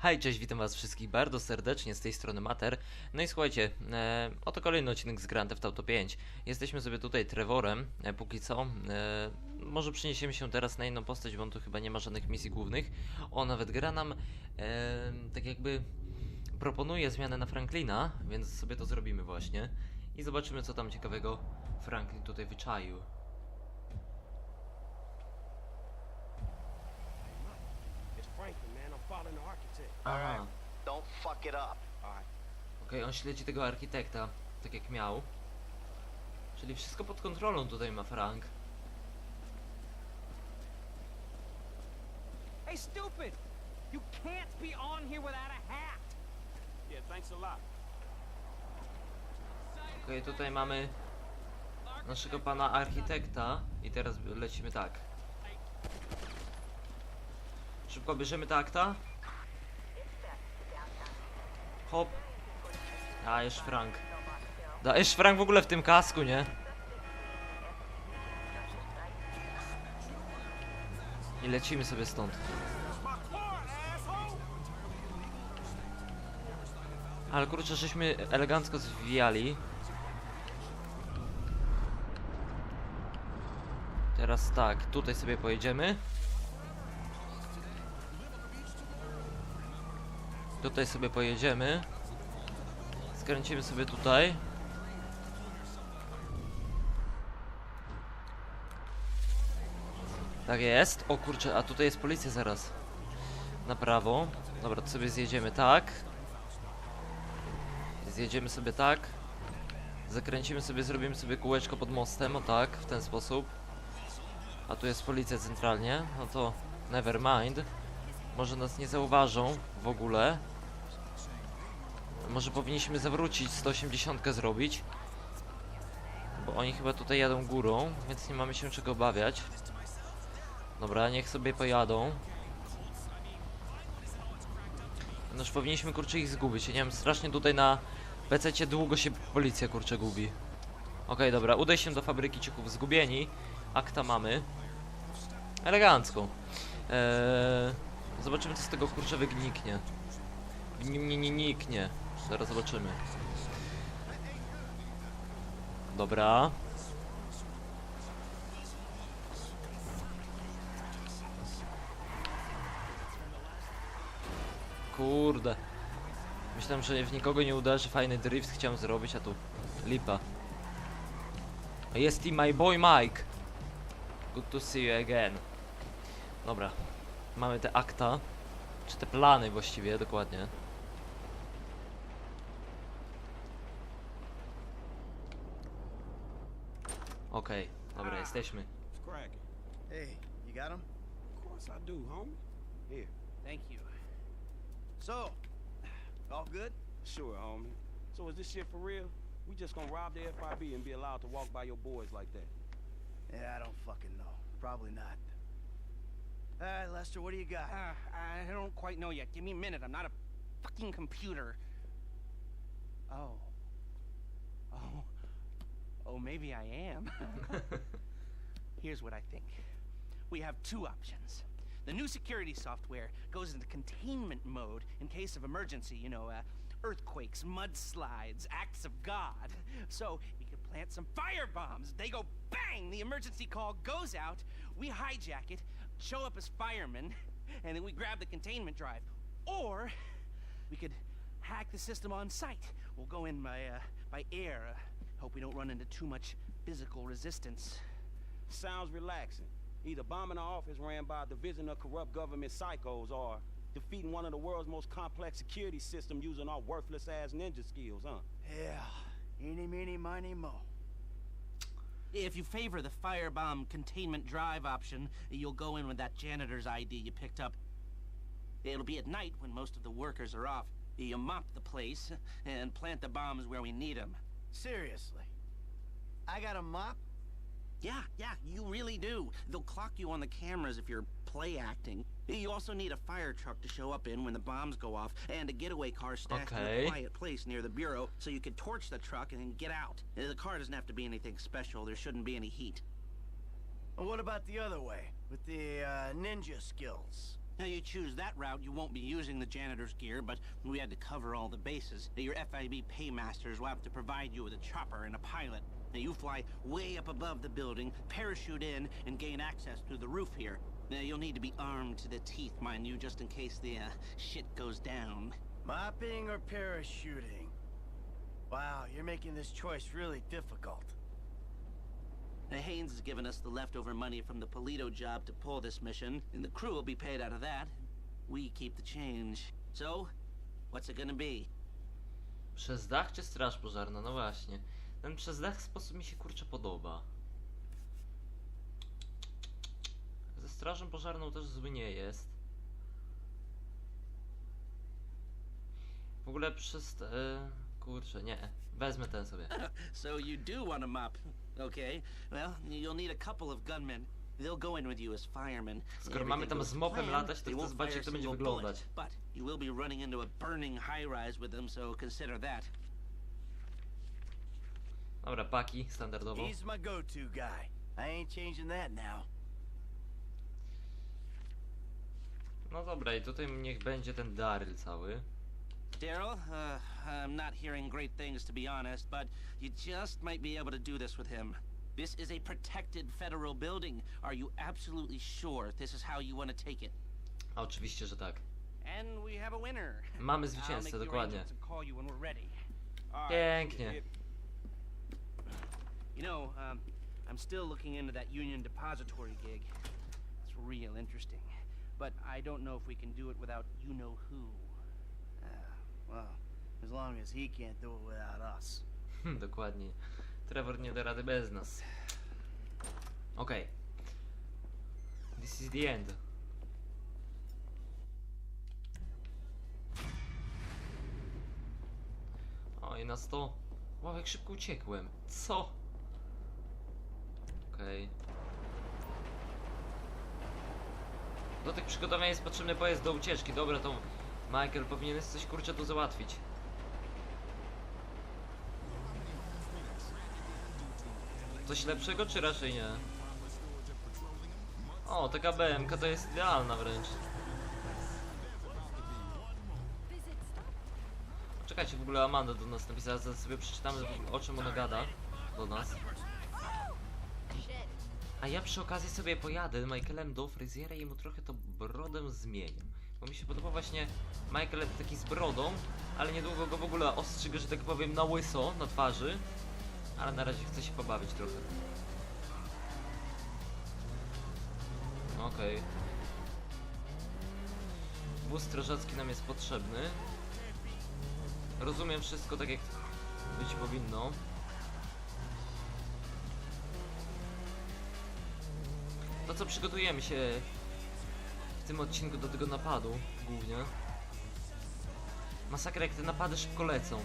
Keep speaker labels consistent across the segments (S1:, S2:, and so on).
S1: Hej, cześć, witam was wszystkich bardzo serdecznie z tej strony Mater. No i słuchajcie, e, oto kolejny odcinek z Grand Theft Auto 5. Jesteśmy sobie tutaj Trevorem, e, póki co. E, może przeniesiemy się teraz na inną postać, bo on tu chyba nie ma żadnych misji głównych. O, nawet gra nam e, tak jakby proponuje zmianę na Franklina, więc sobie to zrobimy właśnie. I zobaczymy, co tam ciekawego Franklin tutaj wyczaił.
S2: It's Franklin, man. I'm following the architect.
S1: Aha.
S3: Don't fuck it up.
S1: Okej, on śledzi tego architekta, tak jak miał. Czyli wszystko pod kontrolą tutaj ma Frank.
S4: Hey, stupid! You can't be on here without a hat!
S2: Yeah, thanks a lot.
S1: Okej, tutaj mamy naszego pana architekta i teraz lecimy tak. Szybko bierzemy takta. Hop. Dajesz Frank. Dajesz Frank w ogóle w tym kasku, nie? I lecimy sobie stąd. Ale kurczę, żeśmy elegancko zwijali. Teraz tak, tutaj sobie pojedziemy. Tutaj sobie pojedziemy. Skręcimy sobie tutaj. Tak jest. O kurczę, a tutaj jest policja zaraz. Na prawo. Dobra, to sobie zjedziemy tak. Zjedziemy sobie tak. Zakręcimy sobie, zrobimy sobie kółeczko pod mostem, o tak, w ten sposób. A tu jest policja centralnie, no to never mind. Może nas nie zauważą w ogóle. Może powinniśmy zawrócić 180 zrobić. Bo oni chyba tutaj jadą górą, więc nie mamy się czego obawiać. Dobra, niech sobie pojadą. Noż powinniśmy kurczę ich zgubić. Ja nie wiem, strasznie tutaj na PC długo się policja kurczę gubi. Okej, dobra, udaj się do fabryki ciuchów zgubieni. Akta mamy. Elegancko. Eee, zobaczymy co z tego kurczę wygniknie. Nie, nie, nie niknie. Zaraz zobaczymy. Dobra. Kurde. Myślałem, że w nikogo nie uderzy, fajny drift chciałem zrobić, a tu lipa. Jest i my boy Mike. Good to see you again. Dobra. Mamy te akta. Czy te plany właściwie, dokładnie. Okej, dobra, jesteśmy.
S2: It's cracking.
S3: Hey, you got him?
S2: Of course I do, homie. Here.
S4: Thank you.
S3: So, all good?
S2: Sure, homie. So is this shit for real? We just gonna rob the FIB and be allowed to walk by your boys like that?
S3: Yeah, I don't fucking know. Probably not. All right, Lester, what do you got?
S4: Uh, I don't quite know yet. Give me a minute. I'm not a fucking computer. Oh. Oh. Oh, maybe I am. Here's what I think. We have two options. The new security software goes into containment mode in case of emergency, you know, uh, earthquakes, mudslides, acts of God. So we could plant some fire bombs. They go bang! The emergency call goes out. We hijack it, show up as firemen, and then we grab the containment drive. Or we could hack the system on site. We'll go in by uh, by air. Uh, hope we don't run into too much physical resistance.
S2: Sounds relaxing. Either bombing an office ran by a division of corrupt government psychos or defeating one of the world's most complex security systems using our worthless ass ninja skills, huh?
S3: Yeah, eeny, meeny, miny, mo.
S4: If you favor the firebomb containment drive option, you'll go in with that janitor's ID you picked up. It'll be at night when most of the workers are off. You mop the place and plant the bombs where we need them.
S3: Seriously. I got a mop?
S4: Yeah, yeah, you really do. They'll clock you on the cameras if you're play acting. You also need a fire truck to show up in when the bombs go off, and a getaway car stashed in a quiet place near the bureau so you can torch the truck and get out. The car doesn't have to be anything special. There shouldn't be any heat.
S3: What about the other way? With the uh, ninja skills?
S4: Now, you choose that route, you won't be using the janitor's gear, but we had to cover all the bases. Your FIB paymasters will have to provide you with a chopper and a pilot. Now, you fly way up above the building, parachute in, and gain access through the roof here. Now, you'll need to be armed to the teeth, mind you, just in case the uh, shit goes down.
S3: Mopping or parachuting? Wow, you're making this choice really difficult.
S4: Now, Haynes has given us the leftover money from the Polito job to pull this mission, and the crew will be paid out of that. We keep the change. So, what's it gonna be?
S1: Przez dach czy straż pożarna? No właśnie. Ten przez dach sposób mi się kurczę podoba. Ze strażą pożarną też zły nie jest. W ogóle przez... E, kurczę, nie. Wezmę ten sobie.
S4: So you do want a mop. Okay. Well, you'll need a couple of gunmen. They'll go in with you as firemen.
S1: Skoro mamy tam z mopem latać, to chcę zobaczyć,
S4: fire
S1: jak to będzie wyglądać.
S4: But you will be running into a burning high-rise with them, so consider that.
S1: Dobra, paki, standardowo.
S3: He's my go-to guy. I ain't changing that now.
S1: No dobra, i tutaj niech będzie ten Daryl cały.
S4: Daryl, uh, I'm not hearing great things to be honest, but you just might be able to do this with him. This is a protected federal building. Are you absolutely sure this is how you want to take it?
S1: A oczywiście, że tak.
S2: And we have a winner.
S1: Mamy zwycięzcę,
S2: the
S1: dokładnie.
S2: arrangements and call you when we're ready.
S1: Pięknie.
S2: You know, um, I'm still looking into that Union Depository gig. It's real interesting. But I don't know if we can do it without you know who.
S3: Ah, well, as long as he can't do it without us.
S1: Hm, dokładnie. Trevor nie da rady bez nas. Okej. This is the end. O, i nas to... Wow, jak szybko uciekłem. Co? Okej. Do tych przygotowań jest potrzebny pojazd do ucieczki. Dobra, to Michael powinien coś kurczę tu załatwić. Coś lepszego, czy raczej nie? O, taka BMK to jest idealna wręcz. Czekajcie, w ogóle Amanda do nas napisała, zaraz sobie przeczytamy o czym ona gada do nas. A ja przy okazji sobie pojadę Michaelem do fryzjera i mu trochę to brodę zmienię. Bo mi się podoba właśnie Michael taki z brodą, ale niedługo go w ogóle ostrzygę, że tak powiem, na łyso, na twarzy. Ale na razie chcę się pobawić trochę. Okej. Wóz strażacki nam jest potrzebny. Rozumiem wszystko tak jak być powinno. To co przygotujemy się tym odcinku do tego napadu głównie. Masakra jak te napady szybko lecą.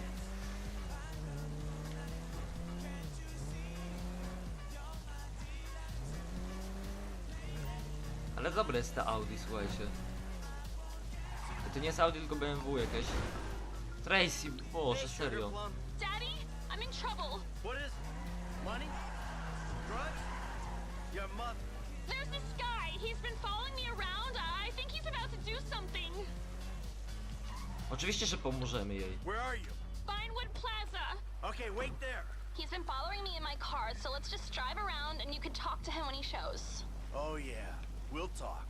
S1: Ale dobre jest te Audi, słuchajcie. To nie jest Audi, tylko BMW jakieś. Tracy, boże, serio.
S5: Daddy, I'm in trouble.
S3: What is Money? Drugs? Your mother.
S5: There's this guy. He's been following me around. I think he's about to do something.
S1: Oczywiście, że pomożemy jej.
S3: Where are you?
S5: Vinewood Plaza.
S3: Okay, wait there.
S5: He's been following me in my car, so let's just drive around and you can talk to him when he shows.
S3: Oh yeah, we'll talk.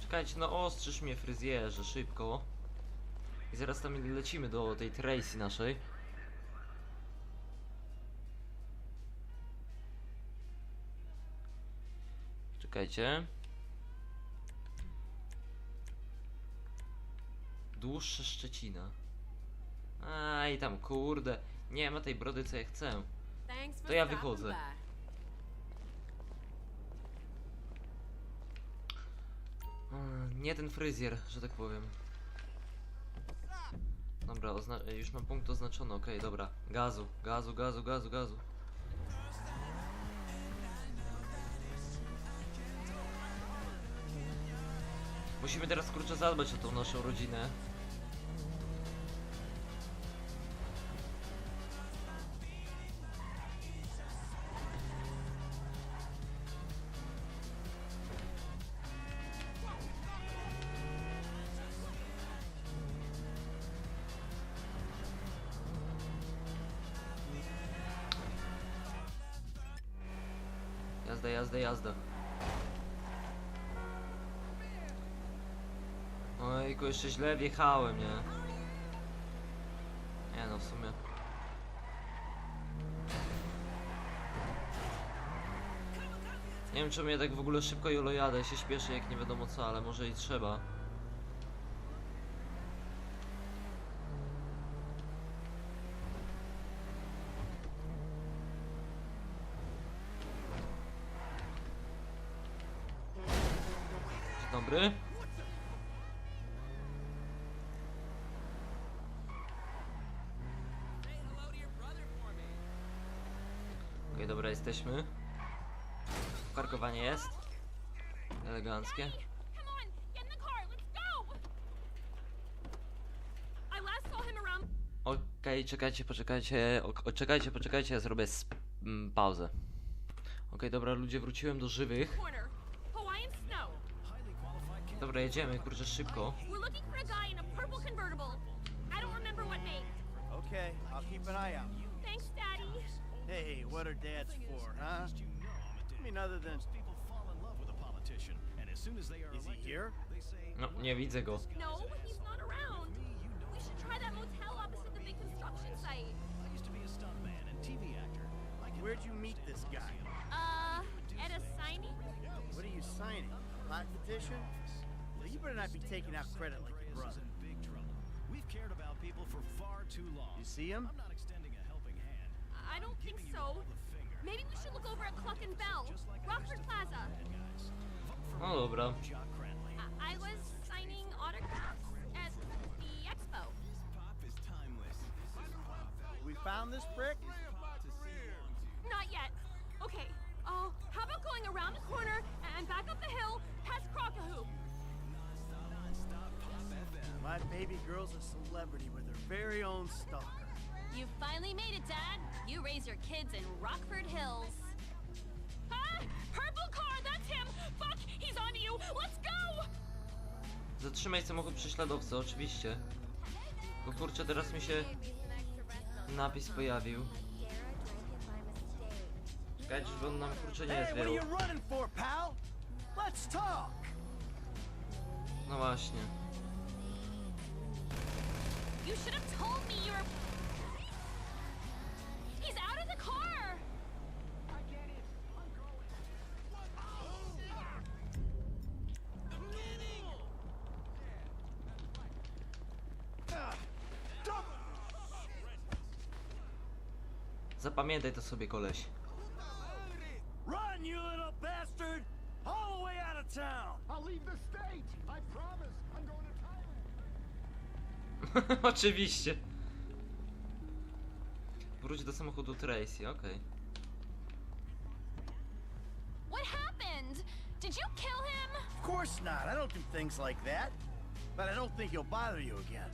S1: Czekajcie, no ostrzyż mnie fryzjerze, szybko. I zaraz tam lecimy do tej Tracy naszej. Czekajcie. Dłuższa Szczecina. A i tam kurde, nie ma tej brody co ja chcę. To ja wychodzę. Nie ten fryzjer, że tak powiem. Dobra, już mam punkt oznaczony, okej, dobra. Gazu, gazu, gazu, gazu, gazu. Musimy teraz kurczę zadbać o tą naszą rodzinę. Jazda, jazda, jazda. Ojku, jeszcze źle wjechałem, nie? Nie no, w sumie. Nie wiem, czemu ja tak w ogóle szybko jolo jadę, się śpieszę jak nie wiadomo co, ale może i trzeba. Jesteśmy. Parkowanie jest. Eleganckie. Okej, czekajcie, poczekajcie, o, czekajcie, poczekajcie, ja zrobię mm, pauzę. Okej, dobra, ludzie, wróciłem do żywych. Dobra, jedziemy, kurczę, szybko.
S3: Okay. Hey, what are dads for, huh? I mean, other than.
S6: People fall in love with a politician, and as soon as they are
S3: Is he here?
S6: they say,
S1: No, nie widzę go.
S5: No, he's not around. We should try that motel opposite the big construction site.
S6: I used to be a stuntman and TV actor.
S3: Where'd you meet this guy?
S5: Uh, at a signing.
S3: What are you signing? A lot petition? Well, you better not be taking out credit like your
S6: is
S3: brother.
S6: big trouble. We've cared about people for far too long.
S3: You see him?
S6: I'm not extending a helping hand.
S5: I don't think so.
S6: all the finger.
S5: Maybe we should look over at Cluck and Bell, Rockford Plaza.
S6: Guys,
S1: No dobra.
S5: I, I was signing autographs at the expo.
S6: Pop is timeless.
S3: We found this brick?
S5: Not yet. Okay. Oh, how about going around the corner and back up the hill past Crockahoo?
S3: My baby girl's a celebrity with her very own stalker.
S5: You finally made it, Dad. You raise your kids in Rockford Hills. Ah! Purple car, that's him! Fuck, he's on you! Let's go!
S1: Zatrzymaj samochód prześladowcy, oczywiście. Bo kurczę, teraz mi się napis pojawił. Czekajcie, żeby on nam kurczę nie
S3: Hey, what are
S1: zwiał.
S3: you running for, pal? Let's talk!
S1: No właśnie.
S5: You should have told me you were.
S1: Zapamiętaj to sobie, koleś.
S3: Run, you little bastard! All the way out of town!
S7: I'll leave the state. I promise. I'm going to Thailand.
S1: Oczywiście. Wróć do samochodu Tracy, okej.
S5: What happened? Did you kill him?
S3: Of course not. I don't do things like that. But I don't think he'll bother you again.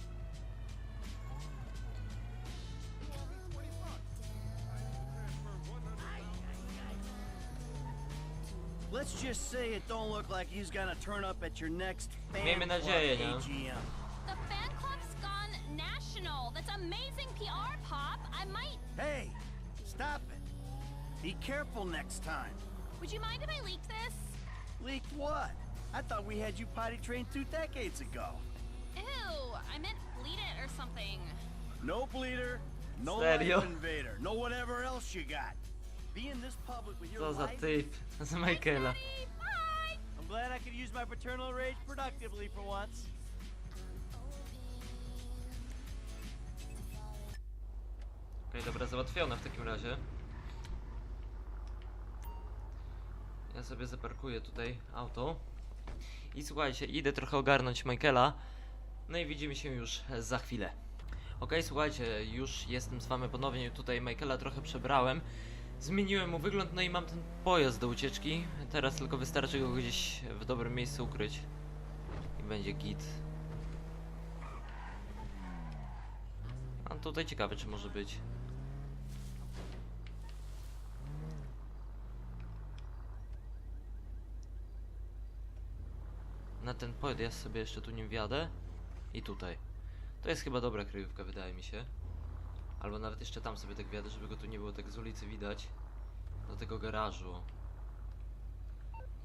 S3: Let's just say it don't look like he's gonna turn up at your next fan
S1: Miejmy
S3: club
S1: nadzieję, nie?
S3: AGM.
S5: The fan club's gone national. That's amazing PR, Pop. I might.
S3: Hey, stop it. Be careful next time.
S5: Would you mind if I leaked this?
S3: Leaked what? I thought we had you potty trained two decades ago.
S5: Ew, I meant bleed it or something.
S3: No bleeder, no
S1: Serio?
S3: invader, no whatever else you got.
S1: Co za typ z Michaela.
S3: I'm glad I could use my paternal rage productively for once.
S1: Okej, dobra, załatwione w takim razie. Ja sobie zaparkuję tutaj auto. I słuchajcie, idę trochę ogarnąć Michaela. No i widzimy się już za chwilę. Okej, słuchajcie, już jestem z wami ponownie. Tutaj Michaela trochę przebrałem. Zmieniłem mu wygląd, no i mam ten pojazd do ucieczki. Teraz tylko wystarczy go gdzieś w dobrym miejscu ukryć. I będzie git. A tutaj ciekawe, czy może być. Na ten podjazd sobie jeszcze tu nim wjadę. I tutaj. To jest chyba dobra kryjówka, wydaje mi się. Albo nawet jeszcze tam sobie tak wjadę, żeby go tu nie było tak z ulicy widać. Do tego garażu.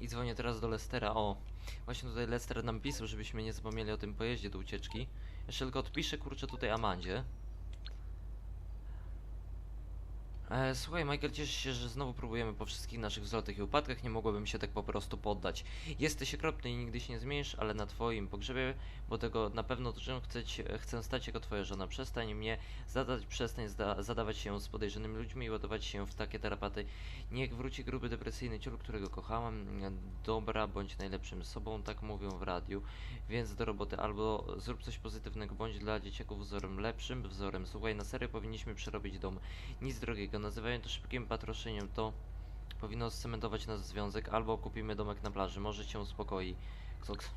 S1: I dzwonię teraz do Lestera. O, właśnie tutaj Lester nam pisał, żebyśmy nie zapomnieli o tym pojeździe do ucieczki. Jeszcze tylko odpiszę, kurczę, tutaj Amandzie. E, słuchaj, Michael, cieszę się, że znowu próbujemy po wszystkich naszych wzlotach i upadkach. Nie mogłabym się tak po prostu poddać. Jesteś okropny i nigdy się nie zmienisz, ale na twoim pogrzebie, bo tego na pewno dużo chcę, chcę stać jako twoja żona. Przestań mnie zadać, przestań zda, zadawać się z podejrzanymi ludźmi i ładować się w takie tarapaty. Niech wróci gruby, depresyjny ciul, którego kochałam. Dobra, bądź najlepszym sobą, tak mówią w radiu. Więc do roboty albo zrób coś pozytywnego, bądź dla dzieciaków wzorem lepszym, wzorem. Słuchaj, na serio powinniśmy przerobić dom. Nic drogiego, nazywają to szybkim patroszeniem, to powinno scementować nasz związek, albo kupimy domek na plaży, może cię uspokoi. Ktoks.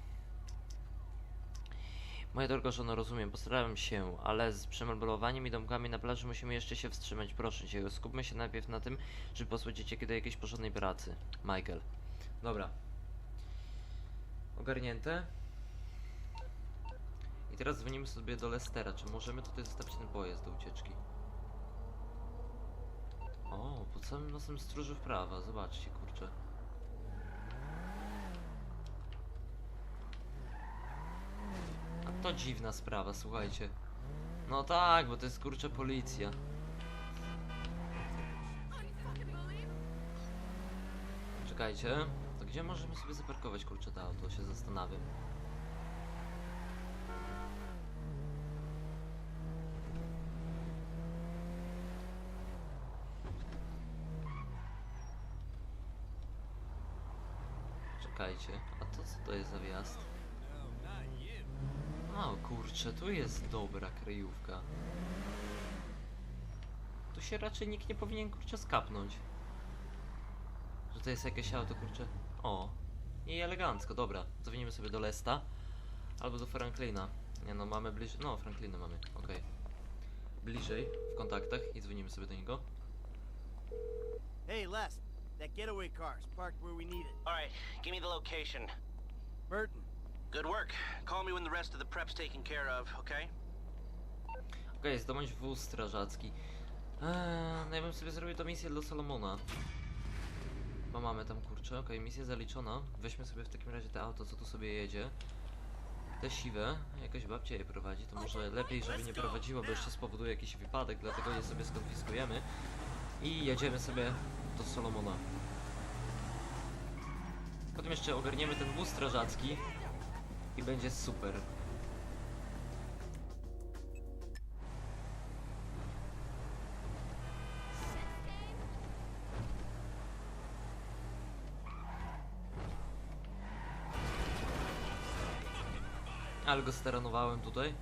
S1: Moja droga żono, rozumiem, postarałem się, ale z przemeblowaniem i domkami na plaży musimy jeszcze się wstrzymać, proszę cię. Skupmy się najpierw na tym, żeby posłać dzieciaki do jakiejś porządnej pracy. Michael. Dobra. Ogarnięte. I teraz dzwonimy sobie do Lestera. Czy możemy tutaj zostawić ten pojazd do ucieczki? O, pod samym nosem stróży w prawa. Zobaczcie, kurczę. A to dziwna sprawa, słuchajcie. No tak, bo to jest kurczę policja. Czekajcie, to gdzie możemy sobie zaparkować kurczę to auto? Się zastanawiam. Czekajcie, a to co to jest za wjazd? O kurczę, tu jest dobra kryjówka. Tu się raczej nikt nie powinien kurczę skapnąć. Że to jest jakieś auto kurczę. O, i elegancko, dobra. Dzwonimy sobie do Lesta. Albo do Franklina. Nie no, mamy bliżej. No, Franklina mamy, okej. Bliżej w kontaktach i dzwonimy sobie do niego.
S3: Hey, Les. That getaway car's parked where we need it.
S8: All right, give me the location.
S3: Burton.
S8: Good work. Call me when the rest of the prep's taken care of, okay?
S1: Okej, zdobądź wóz strażacki. Eee, no ja bym sobie zrobił to misję dla Solomona. Bo mamy tam kurczę, okej, misja zaliczona. Weźmy sobie w takim razie te auto, co tu sobie jedzie. Te siwe, jakaś babcia je prowadzi, to może lepiej, żeby nie prowadziła, bo jeszcze spowoduje jakiś wypadek, dlatego je sobie skonfiskujemy. I jedziemy sobie do Solomona. Potem jeszcze ogarniemy ten wóz strażacki i będzie super. Ale go steranowałem tutaj.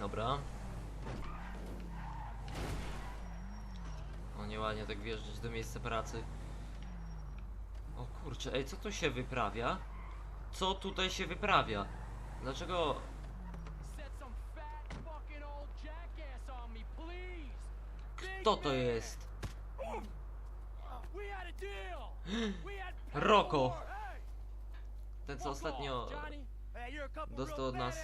S1: Dobra. O nieładnie tak miejsca pracy. O kurczę, ej, co tu się wyprawia? Co tutaj się wyprawia? Dlaczego Kto to jest?
S7: Hey,
S1: Ten co ostatnio Dostał od nas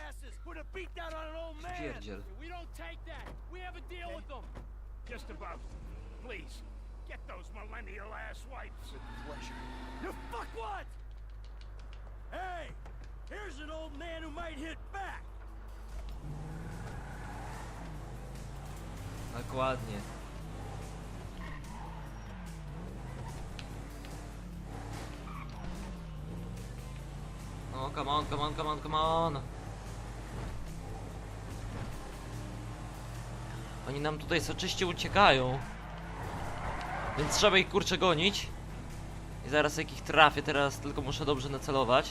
S7: them.
S9: Just about. Please, get those millennial ass wipes.
S3: Pleasure. You fuck what? Hey, here's an old man who might hit back.
S1: Dokładnie. No, come on, come on, come on, come on. Oni nam tutaj soczyście uciekają. Więc trzeba ich kurczę gonić. I zaraz jak ich trafię, teraz tylko muszę dobrze nacelować.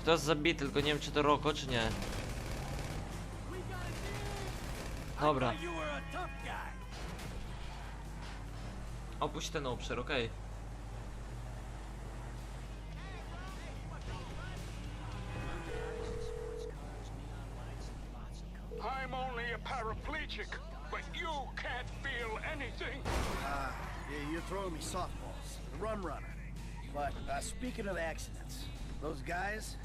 S1: Kto jest zabity, tylko nie wiem czy to Roko, czy nie. Dobra. Opuść ten obszar, okej.
S9: I'm paraplegic, but You can't feel anything.
S3: Uh, yeah, you're throwing me softballs. The rum runner. But uh, speaking of accidents, those guys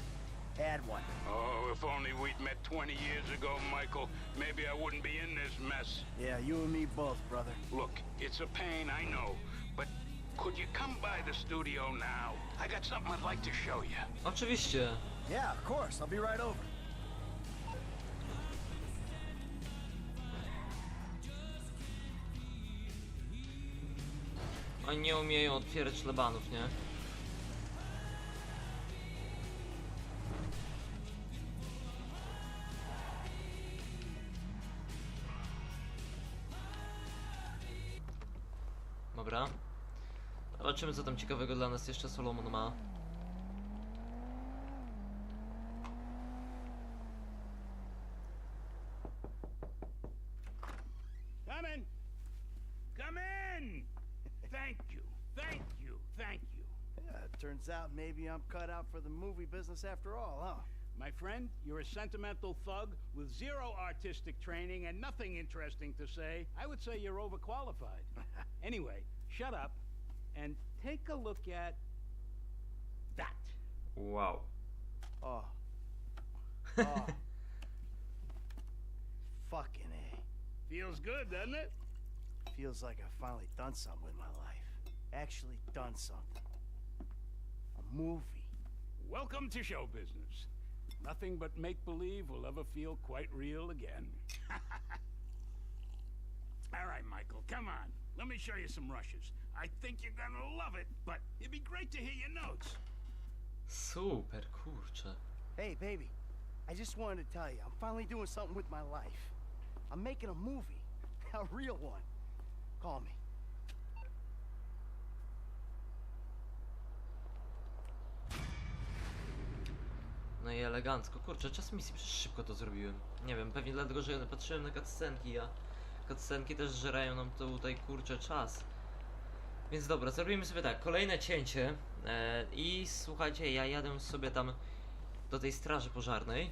S3: had one.
S9: Oh, if only we'd met 20 years ago, Michael. Maybe I wouldn't be in this mess.
S3: Yeah, you and me both, brother.
S9: Look, it's a pain, I know. But could you come by the studio now? I got something I'd like to show you.
S1: Oczywiście.
S3: Yeah, of course. I'll be right over.
S1: Oni nie umieją otwierać szlabanów, nie? Dobra. Zobaczymy co tam ciekawego dla nas jeszcze Solomon ma.
S3: Cut out for the movie business after all, huh?
S9: My friend, you're a sentimental thug with zero artistic training and nothing interesting to say. I would say you're overqualified. anyway, shut up and take a look at that.
S1: Wow.
S3: Oh. Oh. Fucking A.
S9: Feels good, doesn't it?
S3: Feels like I've finally done something with my life. Actually done something. A movie.
S9: Welcome to show business. Nothing but make believe will ever feel quite real again. All right, Michael, come on. Let me show you some rushes. I think you're gonna love it, but it'd be great to hear your notes.
S1: Super, kurczę.
S3: Hey, baby. I just wanted to tell you, I'm finally doing something with my life. I'm making a movie. A real one. Call me.
S1: Elegancko. Kurczę, czas misji przecież szybko to zrobiłem. Nie wiem, pewnie dlatego, że patrzyłem na cutscenki, a cutscenki też żerają nam tutaj kurczę czas. Więc dobra, zrobimy sobie tak, kolejne cięcie e, i słuchajcie, ja jadę sobie tam do tej straży pożarnej,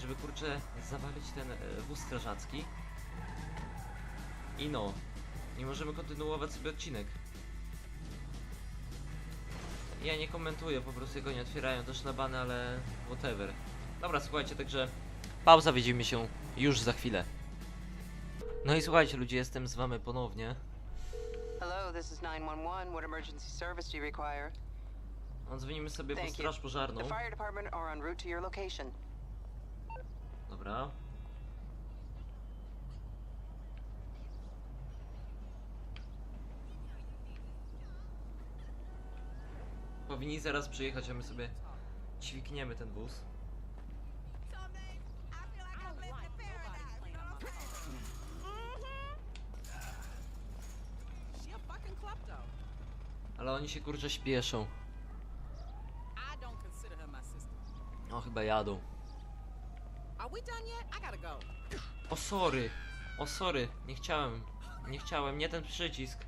S1: żeby kurczę zawalić ten e, wóz strażacki. I no, i możemy kontynuować sobie odcinek. Ja nie komentuję, po prostu jak oni otwierają te szlabany, ale whatever. Dobra, słuchajcie, także pauza, widzimy się już za chwilę. No i słuchajcie ludzie, jestem z wami ponownie.
S10: Hello, this is 911. What emergency service do you require?
S1: Odzwonimy sobie po straż pożarną.
S10: The fire department are en route to your location.
S1: Dobra. Powinni zaraz przyjechać, a my sobie ćwikniemy ten wóz. Ale oni się kurczę śpieszą.
S11: I don't consider her my sister.
S1: O, chyba jadą. O sorry, o sorry, nie chciałem, nie chciałem, nie ten przycisk.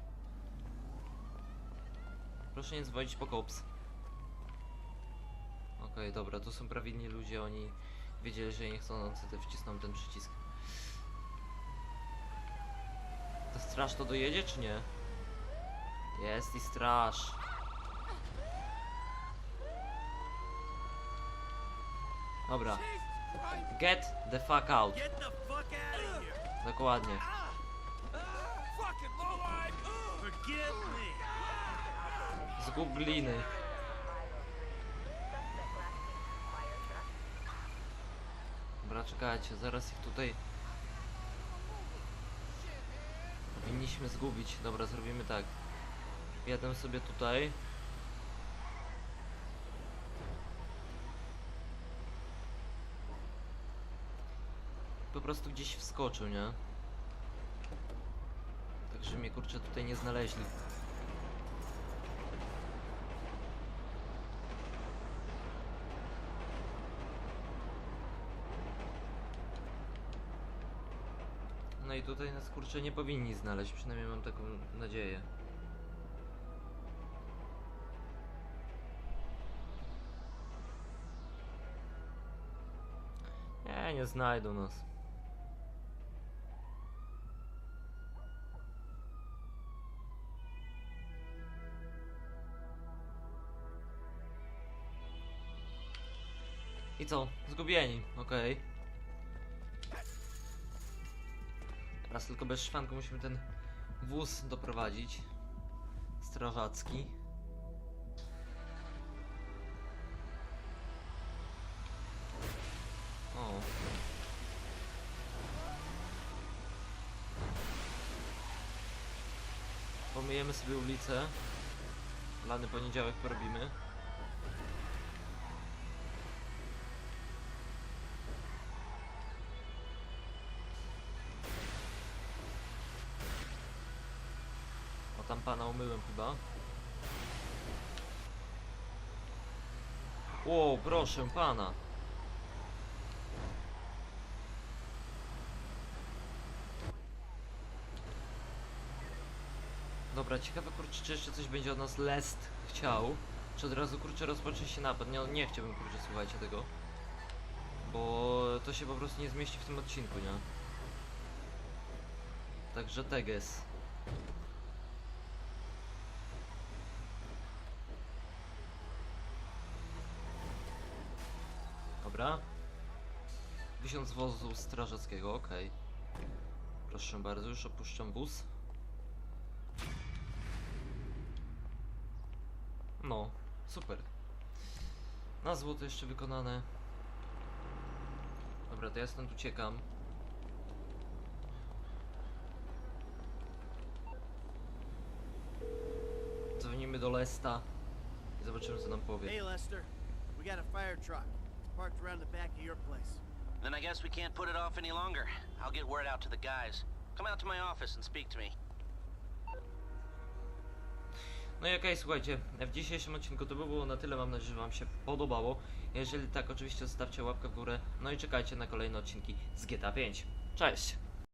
S1: Proszę nie dzwonić po kops. Okej, dobra, to są prawidłni ludzie, oni wiedzieli, że nie chcą te wcisną ten przycisk. Ta straż to dojedzie, czy nie? Jest i straż. Dobra. Get the fuck out. Dokładnie. Zgub gliny. Dobra, czekajcie, zaraz ich tutaj powinniśmy zgubić. Dobra, zrobimy tak. Jadę sobie tutaj. Po prostu gdzieś wskoczył, nie? Także mnie kurczę tutaj nie znaleźli. No i tutaj nas kurczę nie powinni znaleźć, przynajmniej mam taką nadzieję. Nie, nie znajdą nas. I co? Zgubieni, okej. Okay. Teraz tylko bez szwanku musimy ten wóz doprowadzić. Strażacki. O. Pomyjemy sobie ulicę. Lany poniedziałek porobimy. Umyłem chyba. O, proszę pana. Dobra, ciekawe kurczę, czy jeszcze coś będzie od nas Lest chciał. Czy od razu kurczę rozpocznie się napad? Nie, nie chciałbym kurczę, słuchajcie tego. Bo to się po prostu nie zmieści w tym odcinku, nie? Także teges. Dobra. Tysiąc wozu strażackiego, okej. Proszę bardzo, już opuszczam wóz. No, super. Na złoto jeszcze wykonane. Dobra, to ja stąd uciekam. Dzwonimy do Lesta i zobaczymy co nam powie.
S3: Hey, Lester. We got a fire truck. Parked around the back of your place.
S8: Then I guess we can't put it off any longer. I'll get word out to the guys. Come out to my office and speak to me.
S1: No i okej, słuchajcie, w dzisiejszym odcinku to by było na tyle, mam nadzieję, że wam się podobało. Jeżeli tak, oczywiście zostawcie łapkę w górę, no i czekajcie na kolejne odcinki z GTA 5. Cześć!